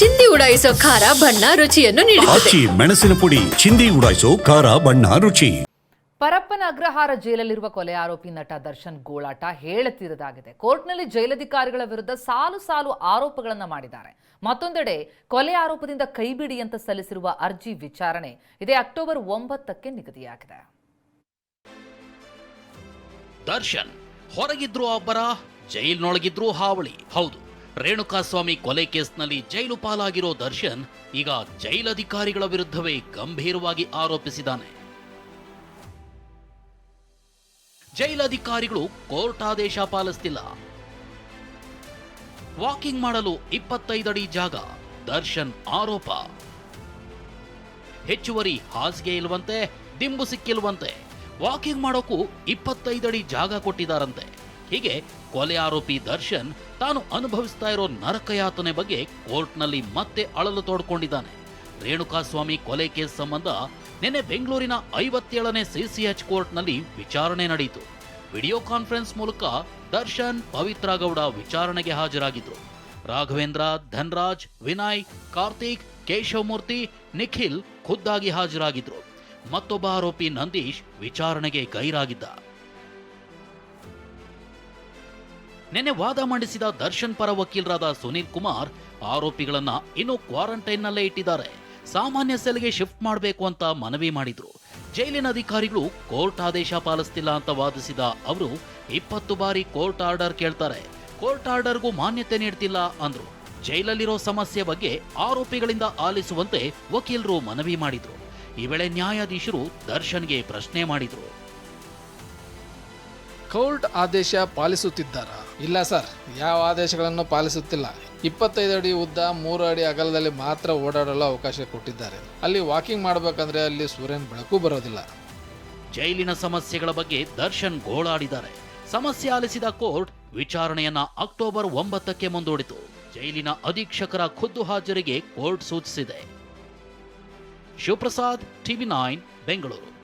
ಚಿಂದಿ ಉಡಾಯಿಸೋ ಖಾರ ಬಣ್ಣ ರುಚಿಯನ್ನು ನೀಡುತ್ತದೆ. ಆಚಿ ಮೆಣಸಿನ ಪುಡಿ ಚಿಂದಿ ಉಡಾಯಿಸೋ ಖಾರ ಬಣ್ಣ ರುಚಿ. ಪರಪ್ಪನ ಅಗ್ರಹಾರ ಜೈಲಲ್ಲಿರುವ ಕೊಲೆ ಆರೋಪಿ ನಟ ದರ್ಶನ್ ಗೋಳಾಟ ಹೇಳುತ್ತಿರದಾಗಿದೆ ಕೋರ್ಟ್ನಲ್ಲಿ ಜೈಲಧಿಕಾರಿಗಳ ವಿರುದ್ಧ ಸಾಲು ಸಾಲು ಆರೋಪಗಳನ್ನು ಮಾಡಿದ್ದಾರೆ. ಮತ್ತೊಂದೆಡೆ ಕೊಲೆ ಆರೋಪದಿಂದ ಕೈಬಿಡಿ ಅಂತ ಸಲ್ಲಿಸಿರುವ ಅರ್ಜಿ ವಿಚಾರಣೆ ಇದೇ ಅಕ್ಟೋಬರ್ ಒಂಬತ್ತಕ್ಕೆ ನಿಗದಿಯಾಗಿದೆ. ದರ್ಶನ್ ಹೊರಗಿದ್ರು ಒಬ್ಬರ ಜೈಲ್ನೊಳಗಿದ್ರು ಹಾವಳಿ. ಹೌದು. ರೇಣುಕಾಸ್ವಾಮಿ ಕೊಲೆ ಕೇಸ್ನಲ್ಲಿ ಜೈಲು ಪಾಲಾಗಿರೋ ದರ್ಶನ್ ಈಗ ಜೈಲಧಿಕಾರಿಗಳ ವಿರುದ್ಧವೇ ಗಂಭೀರವಾಗಿ ಆರೋಪಿಸಿದ್ದಾನೆ. ಜೈಲಧಿಕಾರಿಗಳು ಕೋರ್ಟ್ ಆದೇಶ ಪಾಲಿಸ್ತಿಲ್ಲ. ವಾಕಿಂಗ್ ಮಾಡಲು ಇಪ್ಪತ್ತೈದಡಿ ಜಾಗ, ದರ್ಶನ್ ಆರೋಪ. ಹೆಚ್ಚುವರಿ ಹಾಸಿಗೆ ಇಲ್ವಂತೆ, ದಿಂಬು ಸಿಕ್ಕಿಲ್ವಂತೆ, ವಾಕಿಂಗ್ ಮಾಡೋಕ್ಕೂ ಇಪ್ಪತ್ತೈದು ಅಡಿ ಜಾಗ ಕೊಟ್ಟಿದ್ದಾರಂತೆ. ಹೀಗೆ ಕೊಲೆ ಆರೋಪಿ ದರ್ಶನ್ ತಾನು ಅನುಭವಿಸ್ತಾ ಇರೋ ನರಕಯಾತನೆ ಬಗ್ಗೆ ಕೋರ್ಟ್ನಲ್ಲಿ ಮತ್ತೆ ಅಳಲು ತೋಡ್ಕೊಂಡಿದ್ದಾನೆ. ರೇಣುಕಾಸ್ವಾಮಿ ಕೊಲೆ ಕೇಸ್ ಸಂಬಂಧ ನಿನ್ನೆ ಬೆಂಗಳೂರಿನ ಐವತ್ತೇಳನೇ ಸಿಸಿಎಚ್ ಕೋರ್ಟ್ನಲ್ಲಿ ವಿಚಾರಣೆ ನಡೆಯಿತು. ವಿಡಿಯೋ ಕಾನ್ಫರೆನ್ಸ್ ಮೂಲಕ ದರ್ಶನ್, ಪವಿತ್ರ ಗೌಡ ವಿಚಾರಣೆಗೆ ಹಾಜರಾಗಿದ್ರು. ರಾಘವೇಂದ್ರ, ಧನ್ರಾಜ್, ವಿನಯ್, ಕಾರ್ತಿಕ್, ಕೇಶವಮೂರ್ತಿ, ನಿಖಿಲ್ ಖುದ್ದಾಗಿ ಹಾಜರಾಗಿದ್ರು. ಮತ್ತೊಬ್ಬ ಆರೋಪಿ ನಂದೀಶ್ ವಿಚಾರಣೆಗೆ ಗೈರಾಗಿದ್ದ. ನಿನ್ನೆ ವಾದ ಮಂಡಿಸಿದ ದರ್ಶನ್ ಪರ ವಕೀಲರಾದ ಸುನೀಲ್ ಕುಮಾರ್ ಆರೋಪಿಗಳನ್ನ ಇನ್ನು ಕ್ವಾರಂಟೈನ್ನಲ್ಲೇ ಇಟ್ಟಿದ್ದಾರೆ. ಸಾಮಾನ್ಯ ಸೆಲ್ಗೆ ಶಿಫ್ಟ್ ಮಾಡಬೇಕು ಅಂತ ಮನವಿ ಮಾಡಿದ್ರು. ಜೈಲಿನ ಅಧಿಕಾರಿಗಳು ಕೋರ್ಟ್ ಆದೇಶ ಪಾಲಿಸ್ತಿಲ್ಲ ಅಂತ ವಾದಿಸಿದ ಅವರು, ಇಪ್ಪತ್ತು ಬಾರಿ ಕೋರ್ಟ್ ಆರ್ಡರ್ ಕೇಳ್ತಾರೆ. ಕೋರ್ಟ್ ಆರ್ಡರ್ಗೂ ಮಾನ್ಯತೆ ನೀಡ್ತಿಲ್ಲ ಅಂದ್ರು. ಜೈಲಲ್ಲಿರೋ ಸಮಸ್ಯೆ ಬಗ್ಗೆ ಆರೋಪಿಗಳಿಂದ ಆಲಿಸುವಂತೆ ವಕೀಲರು ಮನವಿ ಮಾಡಿದ್ರು. ಈ ವೇಳೆ ನ್ಯಾಯಾಧೀಶರು ದರ್ಶನ್ಗೆ ಪ್ರಶ್ನೆ ಮಾಡಿದ್ರು. ಕೋರ್ಟ್ ಆದೇಶ ಪಾಲಿಸುತ್ತಿದ್ದಾರಾ? ಇಲ್ಲ ಸರ್, ಯಾವ ಆದೇಶಗಳನ್ನು ಪಾಲಿಸುತ್ತಿಲ್ಲ. ಇಪ್ಪತ್ತೈದು ಅಡಿ ಉದ್ದ, ಮೂರು ಅಡಿ ಅಗಲದಲ್ಲಿ ಮಾತ್ರ ಓಡಾಡಲು ಅವಕಾಶ ಕೊಟ್ಟಿದ್ದಾರೆ. ಅಲ್ಲಿ ವಾಕಿಂಗ್ ಮಾಡಬೇಕಂದ್ರೆ ಅಲ್ಲಿ ಸೂರ್ಯನ ಬೆಳಕು ಬರೋದಿಲ್ಲ. ಜೈಲಿನ ಸಮಸ್ಯೆಗಳ ಬಗ್ಗೆ ದರ್ಶನ್ ಗೋಳಾಡಿದ್ದಾರೆ. ಸಮಸ್ಯೆ ಆಲಿಸಿದ ಕೋರ್ಟ್ ವಿಚಾರಣೆಯನ್ನ ಅಕ್ಟೋಬರ್ ಒಂಬತ್ತಕ್ಕೆ ಮುಂದೂಡಿತು. ಜೈಲಿನ ಅಧೀಕ್ಷಕರ ಖುದ್ದು ಹಾಜರಿಗೆ ಕೋರ್ಟ್ ಸೂಚಿಸಿದೆ. Shivaprasad, TV nine, Bengaluru.